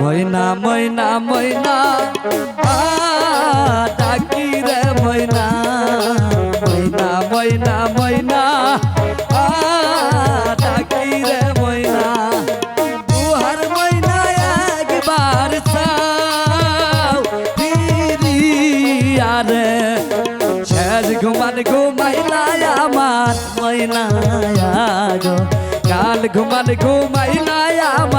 ময়না ময়না ময়না ডাকি রে ময়না। ময়না ময়না ময়না ডাকি রে ময়না। তুহার ময়না একবার রে শেষ ঘুমান ঘুমাইলাই আমার ময়নায়া গো। ঘুমান ঘুমাইলাই আমার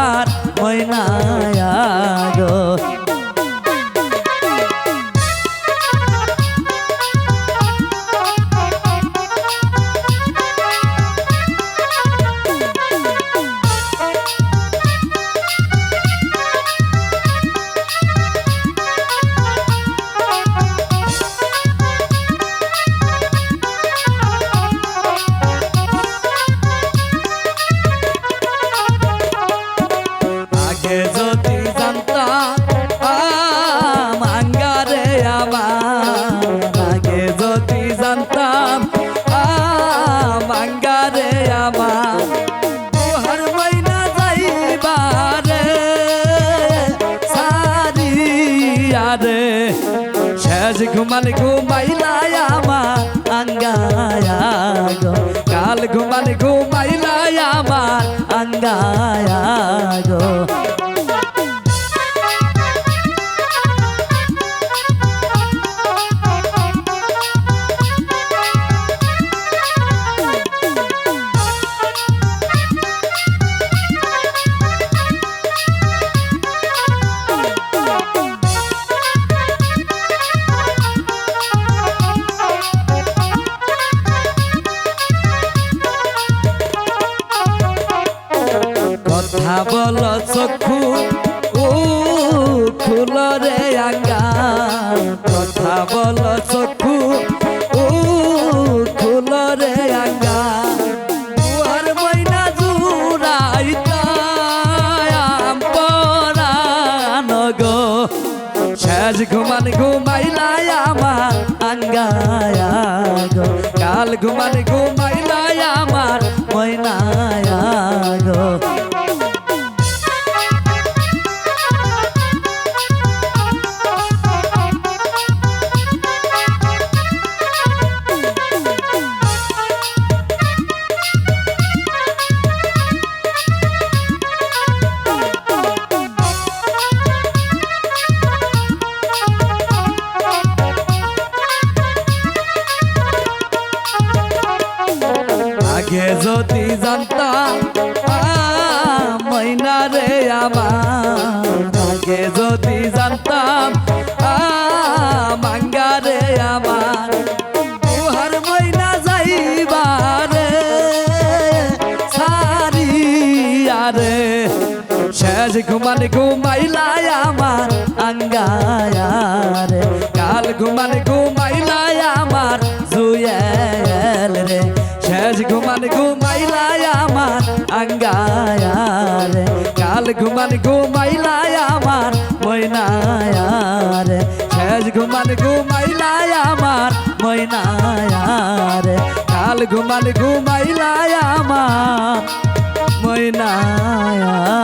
শেষ ঘুমালে ঘুমাইলাই আমার আঙ্গায়া কাল ঘুমালে ঘুমাইলাই আঙ্গায়া বল চক্ষু ও ফুলরে আঙ্গা কথা বল চক্ষু ও ফুলরে গো শেষ ঘুমান ঘুমাইলাই আমার আঙ্গায়া কাল ঘুমান ঘুমাইলাই আমার আগে যদি জানতাম ময়না রে আমার। আগে যদি জানতাম মাঙ্গা রে আমার। তুহার ময়না যাইবারে সারিয়ারে শেষ ঘুমান ঘুমাইলাই আমার আঙ্গায়ারে কাল ঘুমান ঘুমাইলাই আঙ্গায়ারে কাল ঘুমান ঘুমাইলাই আমার ময়নায়ারে, শেষ ঘুমান ঘুমাইলাই আমার ময়নায়ারে, কাল ঘুমান ঘুমাইলাই আমার ময়নায়ারে।